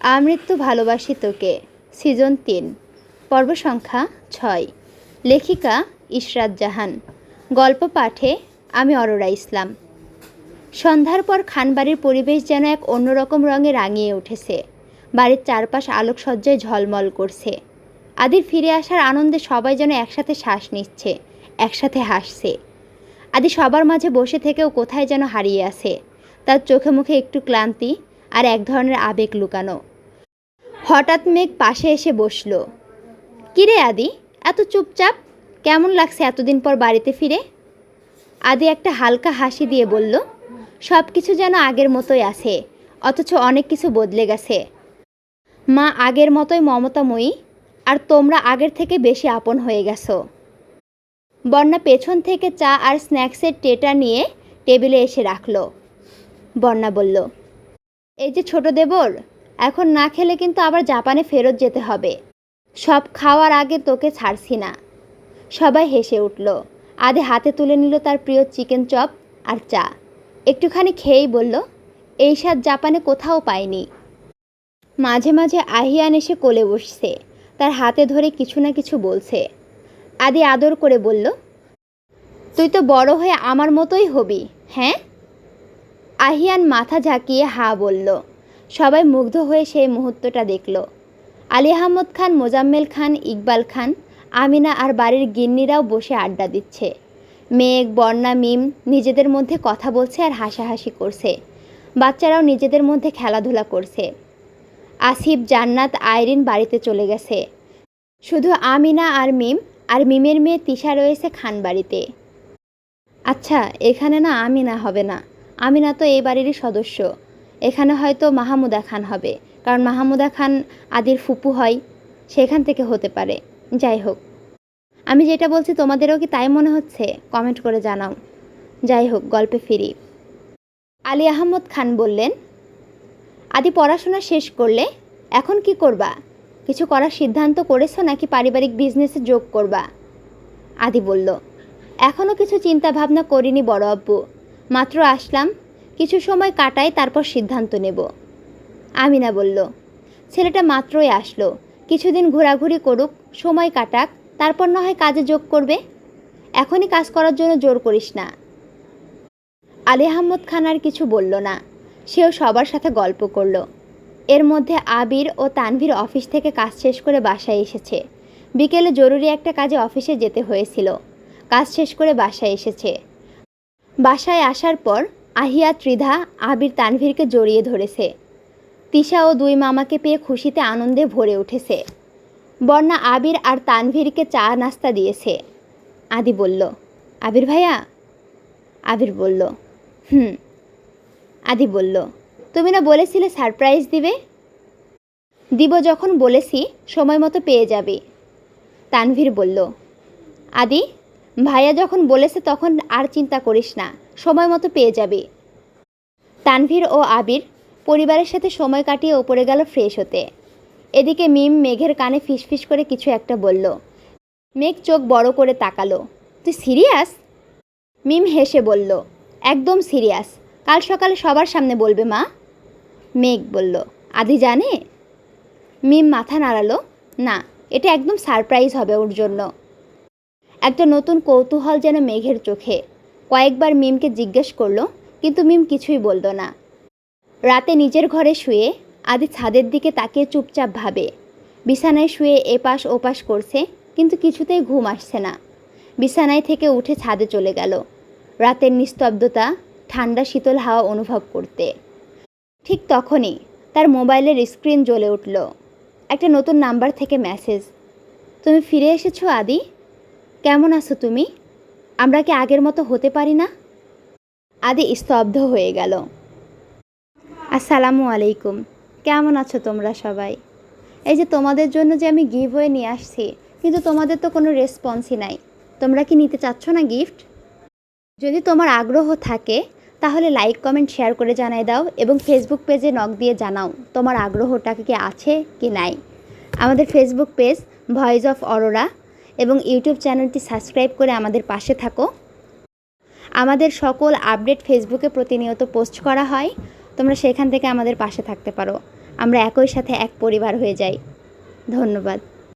আমৃত্যু ভালোবাসি তোকে, সিজন তিন, পর্ব সংখ্যা ছয়, লেখিকা ইশরাত জাহান, গল্প পাঠে আমি অরোরা ইসলাম। সন্ধ্যার পর খানবাড়ির পরিবেশ যেন এক অন্যরকম রঙে রাঙিয়ে উঠেছে, বাড়ির চারপাশ আলোকসজ্জায় ঝলমল করছে। আদির ফিরে আসার আনন্দে সবাই যেন একসাথে শ্বাস নিচ্ছে, একসাথে হাসছে। আদি সবার মাঝে বসে থেকেও কোথায় যেন হারিয়ে আছে, তার চোখে মুখে একটু ক্লান্তি আর এক ধরনের আবেগ লুকানো। হঠাৎ মেঘ পাশে এসে বসল। কিরে আদি, এত চুপচাপ? কেমন লাগছে এতদিন পর বাড়িতে ফিরে? আদি একটা হালকা হাসি দিয়ে বলল সব কিছু যেন আগের মতোই আছে, অথচ অনেক কিছু বদলে গেছে। মা আগের মতোই মমতাময়ী, আর তোমরা আগের থেকে বেশি আপন হয়ে গেছো। বন্যা পেছন থেকে চা আর স্ন্যাক্সের টেটা নিয়ে টেবিলে এসে রাখল। বন্যা বলল, এই যে ছোট দেবর এখন না খেলে কিন্তু আবার জাপানে ফেরত যেতে হবে। সব খাওয়ার আগে তোকে ছাড়ছি না। সবাই হেসে উঠল। আধে হাতে তুলে নিল তার প্রিয় চিকেন চপ আর চা। একটুখানি খেয়েই বলল, এই স্বাদ জাপানে কোথাও পাইনি। মাঝে মাঝে আহিয়ান এসে কোলে বসছে। তার হাতে ধরে কিছু না কিছু বলছে। আদি আদর করে বলল, তুই তো বড় হয়ে আমার মতোই হবি হ্যাঁ? আহিয়ান মাথা ঝাঁকিয়ে হা বলল সবাই মুগ্ধ হয়ে সেই মুহূর্তটা দেখল। আলী আহমদ খান, মোজাম্মেল খান, ইকবাল খান, আমিনা আর বাড়ির গিন্নিরাও বসে আড্ডা দিচ্ছে। মেঘ, বন্যা, মিম নিজেদের মধ্যে কথা বলছে আর হাসাহাসি করছে। বাচ্চারাও নিজেদের মধ্যে খেলাধুলা করছে। আসিফ, জান্নাত, আইরিন বাড়িতে চলে গেছে। শুধু আমিনা আর মিম আর মিমের মেয়ে তিশা রয়েছে খান বাড়িতে। আচ্ছা এখানে না আমিনা হবে না। আমিনা তো এই বাড়িরই সদস্য। এখানে হয়তো মাহমুদা খান হবে। কারণ মাহমুদা খান আদির ফুপু হয়, সেখান থেকে হতে পারে। যাই হোক। আমি যেটা বলছি, তোমাদেরও কি তাই মনে হচ্ছে? কমেন্ট করে জানাও। যাই হোক, গল্পে ফিরি। আলী আহমদ খান বললেন, আদি পড়াশোনা শেষ করলে এখন কি করবা? কিছু করার সিদ্ধান্ত করেছ নাকি পারিবারিক বিজনেসে যোগ করবা? আদি বলল এখনও কিছু চিন্তা ভাবনা করিনি বড় আব্বু। মাত্র আসলাম কিছু সময় কাটাই, তারপর সিদ্ধান্ত নেব। আমিনা বলল, ছেলেটা মাত্রই আসলো। কিছুদিন ঘোরাঘুরি করুক, সময় কাটাক, তারপর না হয় কাজে যোগ করবে। এখনই কাজ করার জন্য জোর করিস না। আলী আহমদ খান আর কিছু বলল না। সেও সবার সাথে গল্প করল। এর মধ্যে আবির ও তানভীর অফিস থেকে কাজ শেষ করে বাসায় এসেছে। বিকেলে জরুরি একটা কাজে অফিসে যেতে হয়েছিল। কাজ শেষ করে বাসায় এসেছে। বাসায় আসার পর আহিয়া ত্রিধা আবির তানভীরকে জড়িয়ে ধরেছে। তিশা ও দুই মামাকে পেয়ে খুশিতে আনন্দে ভরে উঠেছে। বন্যা আবির আর তানভীরকে চা নাস্তা দিয়েছে। আদি বলল, আবির ভাইয়া? আবির বলল, হুম। আদি বলল, তুমি না বলেছিলে সারপ্রাইজ দিবে? দিব যখন বলেছি, সময় মতো পেয়ে যাবে। তানভীর বলল, আদি ভাইয়া যখন বলেছে তখন আর চিন্তা করিস না, সময় মতো পেয়ে যাবে। তানভীর ও আবির পরিবারের সাথে সময় কাটিয়ে ওপরে গেল ফ্রেশ হতে। এদিকে মিম মেঘের কানে ফিসফিস করে কিছু একটা বলল। মেঘ চোখ বড় করে তাকালো। তুই সিরিয়াস? মিম হেসে বলল, একদম সিরিয়াস। কাল সকালে সবার সামনে বলবে মা? মেঘ বলল, আদি জানে? মিম মাথা নাড়ালো, না, এটা একদম সারপ্রাইজ হবে ওর জন্য। একটা নতুন কৌতূহল যেন মেঘের চোখে। কয়েকবার মিমকে জিজ্ঞেস করল, কিন্তু মিম কিছুই বলতো না। রাতে নিজের ঘরে শুয়ে আদি ছাদের দিকে তাকিয়ে চুপচাপ ভাবে। বিছানায় শুয়ে এপাশ ওপাশ করছে, কিন্তু কিছুতেই ঘুম আসছে না। বিছানায় থেকে উঠে ছাদে চলে গেল। রাতের নিস্তব্ধতা, ঠান্ডা শীতল হাওয়া অনুভব করতে। ঠিক তখনই তার মোবাইলের স্ক্রিন জ্বলে উঠল। একটা নতুন নাম্বার থেকে মেসেজ। তুমি ফিরে এসেছ, আদি? কেমন আছো তুমি? আমরা কি আগের মতো হতে পারি না? আদি স্তব্ধ হয়ে গেল। আসসালামু আলাইকুম। কেমন আছো তোমরা সবাই? এই যে তোমাদের জন্য যে আমি গিভ হয়ে নিয়ে আসছি, কিন্তু তোমাদের তো কোনো রেসপন্সই নাই। তোমরা কি নিতে চাচ্ছ না গিফট? যদি তোমার আগ্রহ থাকে, তাহলে লাইক, কমেন্ট, শেয়ার করে জানাই দাও এবং ফেসবুক পেজে নক দিয়ে জানাও তোমার আগ্রহটা কি আছে কি নাই। আমাদের Facebook page voice of Aurora এবং ইউটিউব চ্যানেলটি সাবস্ক্রাইব করে আমাদের পাশে থাকো। আমাদের সকল আপডেট ফেসবুকে প্রতিনিয়ত পোস্ট করা হয়। তোমরা সেখান থেকে আমাদের পাশে থাকতে পারো। আমরা একই সাথে এক পরিবার হয়ে যাই। ধন্যবাদ।